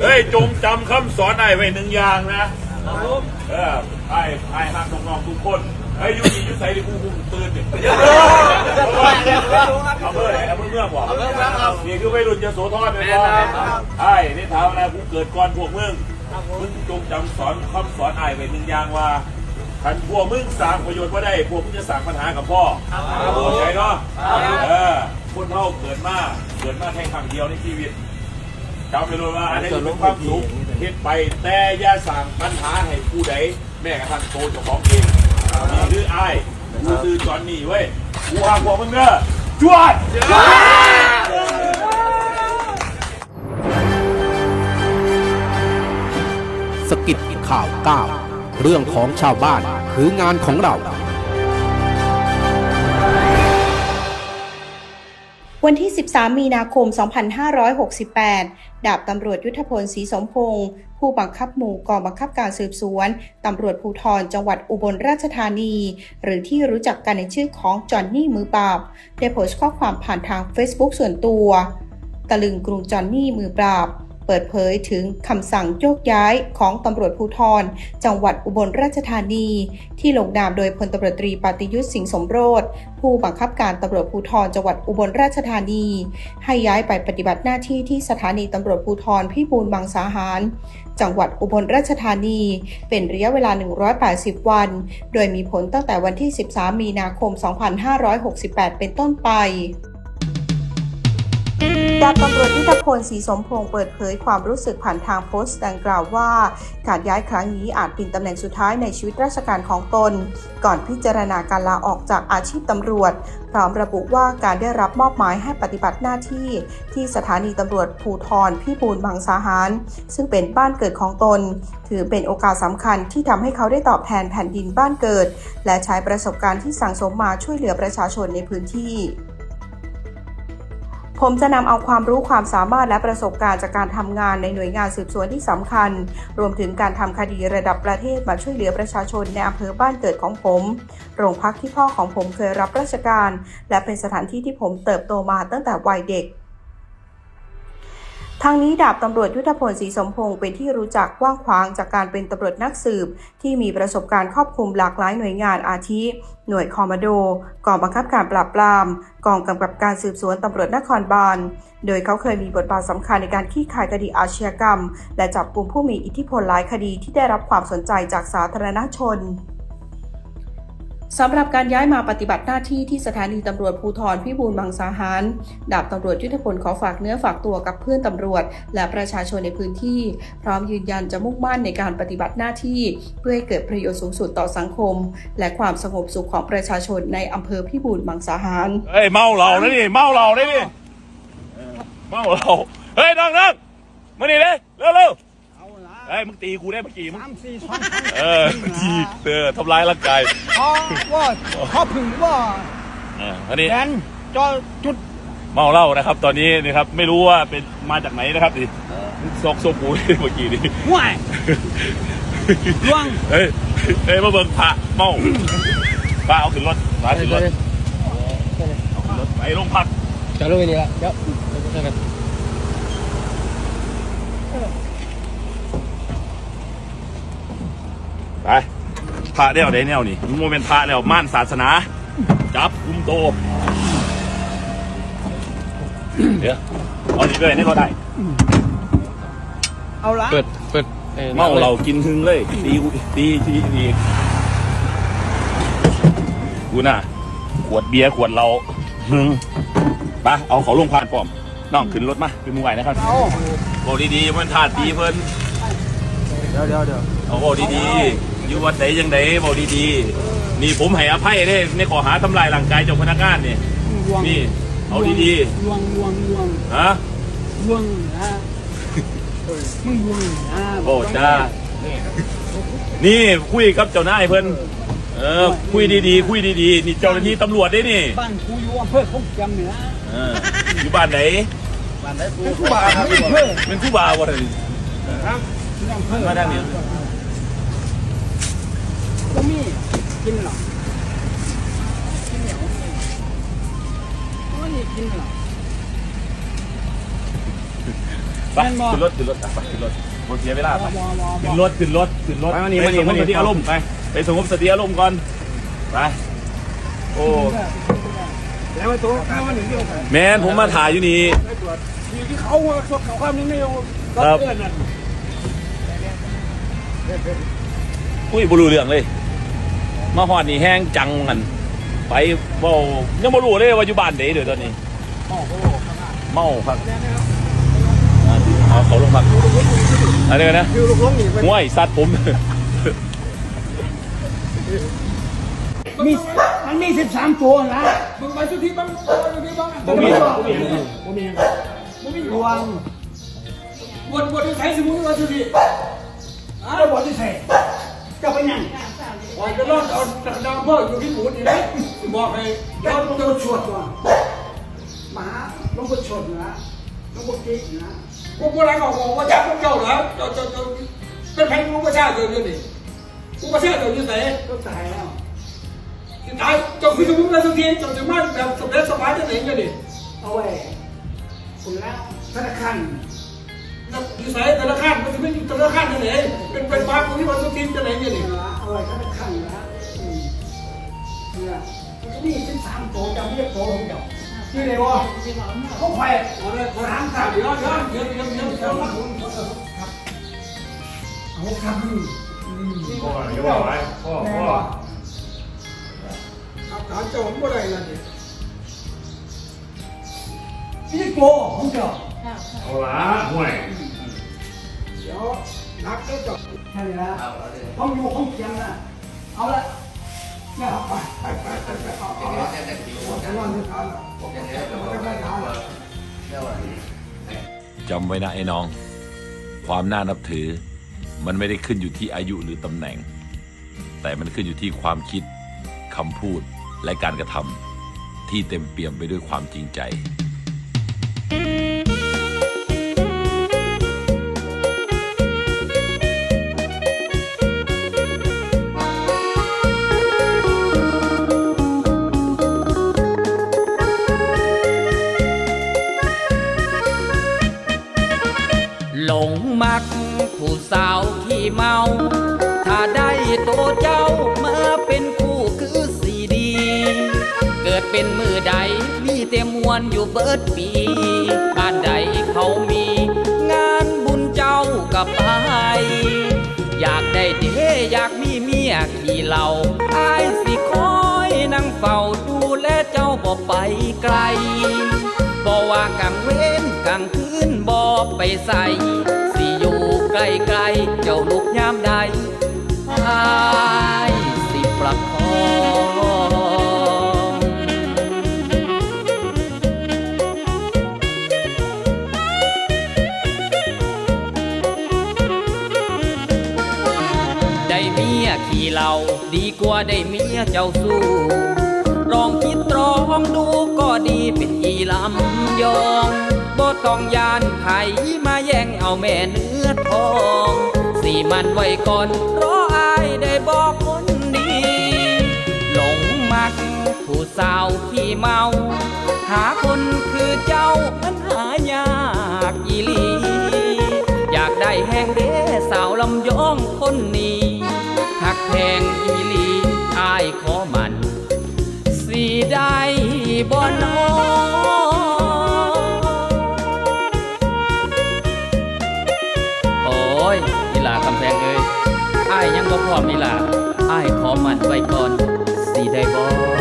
เฮ้ยจงจำคำสอนไอ้ไว้หนึ่งอย่างนะเออไอ้ไอ้หักน้องๆทุกคนไอ้ยอยูนี่อยูใส่ดิกูกูตื่นดิเอาเมื่อไหร่เอาเมื่อเมื่อบอกนี่คือวัยรุ่นจะโสธรเลยว่าไอ้นี่ถามนะกูเกิดก่อนพวกมึงมึงจงจำสอนคำสอนไอ้ไว้หนึ่งอย่างว่าคันพวกมึงสร้างประโยชน์ว่าได้พวกมึงจะสร้างปัญหากับพ่อเข้าใจเนาะเออคนเท่าเกิดมาเกิดมาแค่ครั้งเดียวในชีวิต จำไปเลยว่าอันนี้เป็นความสุขเฮ็ดไปแต่อย่าสั่งปัญหาให้ผู้ใดแม้กระทั่งโตเจ้าของเองนี่คือไอ้ายกูคือจอนนี่เว้ยกูหาพวกมึงเด้อจวดสกิดข่าวก้าวเรื่องของชาวบ้านคืองานของเรา วันที่ 13 มีนาคม 2568 ดาบตำรวจยุทธพลศรีสมพงศ์ผู้บังคับหมู่กองบังคับการสืบสวน ตำรวจภูธรจังหวัดอุบลราชธานี หรือที่รู้จักกันในชื่อของจอนนี่มือปราบ ได้โพสต์ข้อความผ่านทาง Facebook ส่วนตัว ตะลึงกรุงจอนนี่มือปราบ เปิดเผยถึงคำสั่งโยกย้ายของตำรวจภูธรจังหวัดอุบลราชธานี ที่ลงนามโดยพลตำรวจตรีปฏิยุทธ์สิงห์สมโรธผู้บังคับการตำรวจภูธรจังหวัดอุบลราชธานี ให้ย้ายไปปฏิบัติหน้าที่ที่สถานีตำรวจภูธรพิบูลมังสาหาร จังหวัดอุบลราชธานี เป็นระยะเวลา 180 วัน โดยมีผลตั้งแต่วันที่ 13 มีนาคม 2568 เป็นต้นไป ดาบตำรวจยุทพลศรีสมพงศ์เปิดเผยความรู้สึกผ่านทางโพสต์ดังกล่าวว่า การย้ายครั้งนี้อาจเป็นตำแหน่งสุดท้ายในชีวิตราชการของตน ก่อนพิจารณาการลาออกจากอาชีพตำรวจ พร้อมระบุว่าการได้รับมอบหมายให้ปฏิบัติหน้าที่ ที่สถานีตำรวจภูทรพิบูลบางสาหาร ซึ่งเป็นบ้านเกิดของตน ถือเป็นโอกาสสำคัญที่ทำให้เขาได้ตอบแทนแผ่นดินบ้านเกิด และใช้ประสบการณ์ที่สั่งสมมาช่วยเหลือประชาชนในพื้นที่ ผมจะนำเอาความรู้ความสามารถและประสบการณ์จากการทำงานในหน่วยงานสืบสวนที่สำคัญ รวมถึงการทำคดีระดับประเทศมาช่วยเหลือประชาชนในอำเภอบ้านเกิดของผม โรงพักที่พ่อของผมเคยรับราชการ และเป็นสถานที่ที่ผมเติบโตมาตั้งแต่วัยเด็ก ทางนี้ดาบตำรวจยุทธพลศรีสมพงศ์เป็นที่รู้จักกว้างขวางจากการเป็นตำรวจนักสืบ ที่มีประสบการณ์ครอบคลุมหลากหลายหน่วยงานอาทิ หน่วยคอมมานโด กองบังคับการปราบปราม กองกำกับการสืบสวนตำรวจนครบาล โดยเขาเคยมีบทบาทสำคัญในการขี้คายคดีอาชญากรรม และจับกลุ่มผู้มีอิทธิพลหลายคดีที่ได้รับความสนใจจากสาธารณชน สำหรับการย้ายมาปฏิบัติหน้าที่ที่สถานีตำรวจภูธรพิบูลมังสาหาร ดาบตำรวจยุทธพลขอฝากเนื้อฝากตัวกับเพื่อนตำรวจ และประชาชนในพื้นที่ พร้อมยืนยันจะมุ่งมั่นในการปฏิบัติหน้าที่ เพื่อให้เกิดประโยชน์สูงสุดต่อสังคม และความสงบสุขของประชาชนในอำเภอพิบูลมังสาหาร เฮ้ยเมาเหล้านะนี่เมาเหล้าได้นี่เมาเหล้าเฮ้ยนั่งนั่งมานี่เลยเร็วเร็ว เอาละเฮ้ยมึงตีกูได้เมื่อกี้มึงสามสี่ช้อนเออทีเออทำร้ายร่างกายพอว่าพอพึ่งว่าเอออันนี้แดนจอจุดเมาเหล้านะครับ ตอนนี้นะครับไม่รู้ว่าเป็นมาจากไหนนะครับดิซอกโซกูเมื่อกี้นี่ห่วยล่วงเฮ้ยเฮ้ยมาเบิ่งพระเมาพระเอาขึ้นรถพาขึ้นรถเอาขึ้นรถไปโรงพักจะรู้นี่ละเดี๋ยวเจอกัน ไปพระได้เอาได้แนวนี่มึงโมเป็นพระแล้วม่านศาสนา จับกุมโต เดี๋ยวเอาดีเลยนี่ก็ได้ เอาละเปิดเปิดอ่อเมาเรากินหึงเลยตีกูตีทีดีกูน่ะ ขวดเบียร์ขวดเราหึงไปเอาเขาลงพานปอมน้องขึ้นรถมาเป็นมือไหวนะครับเอาบอกดีๆมันถาดดีเพิ่นเดี๋ยวเดี๋ยวเดี๋ยวเอาบอกดีๆ อยู่วัดไหนยังไงบอกดีๆ นี่ผมให้อภัยเด้ในข้อหาทำลายร่างกายเจ้าพนักงานนี่ล่วงนี่ เอาดีๆล่วงล่วงล่วงๆ ฮะล่วงนะมึงล่วงนะโอ้จ้า นี่คุยกับเจ้านายเพิ่น เออ คุยดีๆ คุยดีๆ นี่เจ้าหน้าที่ตำรวจได้นี่บ้านกูอยู่อำเภอพงจำเนี่ยนะเอออยู่บ้านไหน เป็นผู้บ่าวครับอำเภอเป็นคู่บ่าววะท่านอำเภอมาด้านนี้ ก็มีกินหรอกินเหนียวก็นี่กินหรอไปขึ้นรถขึ้นรถอะไปขึ้นรถรถเสียเวลาไปขึ้นรถขึ้นรถขึ้นรถไปมานี่ไปมานี่สงบมานี่สติอารมณ์ไปไปสงบสติอารมณ์ก่อนไปโอ้แล้วมาตัวข้าวมันหนึ่งเดียวกันแมนผมมาถ่ายอยู่นี่ไม่ตรวจอยู่ที่เขาว่าตรวจเขาความนี้ไม่เอาครับเพื่อนนั่นอุ้ยบรูเรื่องเลย มาหอดนี่แห้งจังกันไปเบายังบ่รู้เลยว่าอยู่บ้านไหนเดี๋ยวตอนนี้ เมาครับอ่าเอาเขาลงพักอะไรกันนะคือลูกน้องนี่มันห้วยสัตว์ผมมีมันมีสิบสามตัวนะมึงไปสุดที่บ้างสุดที่บ้างบ่มีบ่มีบ่มีบ่มีรวงบวชบวชที่ไทยสมุนไพรสุดที่อ่าบวชที่ไทยจะไปยัง วันจะรอดเอาดาวเพ่ออยู่ที่หมูนี่นะบอกให้ยอดต้องชดว่ะหมาต้องไปชดนะต้องไปกิ๊กนะพวกพวกเราบอกว่าจับพวกเจ้าเหรอเจ้าเจ้าเจ้าเป็นใครรู้ว่าชาติเดียวนี่กูก็ชาติเดียวอยู่ไหนก็ตายแล้วตายเจ้าคือสมุนไพรสักทีเจ้าจะมาแบบสำเร็จสบายจะไหนกันดิเอาไว้คุณแล้วธนาคารนิสัยธนาคารมันจะไม่อยู่ธนาคารที่ไหนเป็นเป็นบ้านของที่มันสักทีจะไหนกันดิ เอาไว้ธนาคารนะเนี่ยนก็มีสิบสามโตจำเรียกโตของเจ้าชื่ออะไรวะเขาแขวะเอาเลยอถามข่าวเดี๋ยวเดี๋ยวเดี๋ยวเดี๋ยวเยวเดี๋ยวครับเอาครับพ่อพ่อพ่อพ่อถามเจ้าผมบ่ได้ละนี่พี่โกของเจ้าเอาละห่วยเดี๋ยวนัก เจ้าเจ้าใช่ละห้องอยู่ห้องเคียงนะเอาละเนี่ยเอาไปไปไปไปไปเอาเอาละเอาละนี่ทานละเอาละทานละจำไว้นะไอ้น้อง ความน่านับถือ มันไม่ได้ขึ้นอยู่ที่อายุหรือตำแหน่ง แต่มันขึ้นอยู่ที่ความคิดคำพูดและการกระทำที่เต็มเปี่ยมไปด้วยความจริงใจ ได้โตเจ้ามาเป็นคู่คือสีดี เกิดเป็นมือใดมีเต็มมวนอยู่เบิดปี บ้านใดเขามี งานบุญเจ้ากับไป อยากได้เดอยากมีเมียขี่เหล่าอายสิคอยนั่งเฝ้าดูแลเจ้าบ่ไปไกลบอกว่ากลางเว้นกลางคืนบอกไปใส่สิอยู่ไกลๆเจ้าลูกยามใดายสิประคองได้เมียขี่เหล่าดีกว่าได้เมียเจ้าสู้ลองคิดตรองดูก็ดีเป็นอีลำยองบ่ต้องยานไผมาแย่งเอาแม่เนื้อทอง สีมันไว้ก่อนรออายได้ บอกคนดี หลงมักผู้สาวขี้เมา หาคนคือเจ้ามันหายากอีลี อยากได้แห้งเด้สาวลำยองคนนี้หักแพงอีลีอายขอมัน สีได้บ่นอโอ้ยอีหลากำแพงเอ้ย อายยังบ่พร้อมอีหลาอายขอมันไว้ก่อนสีได้บ่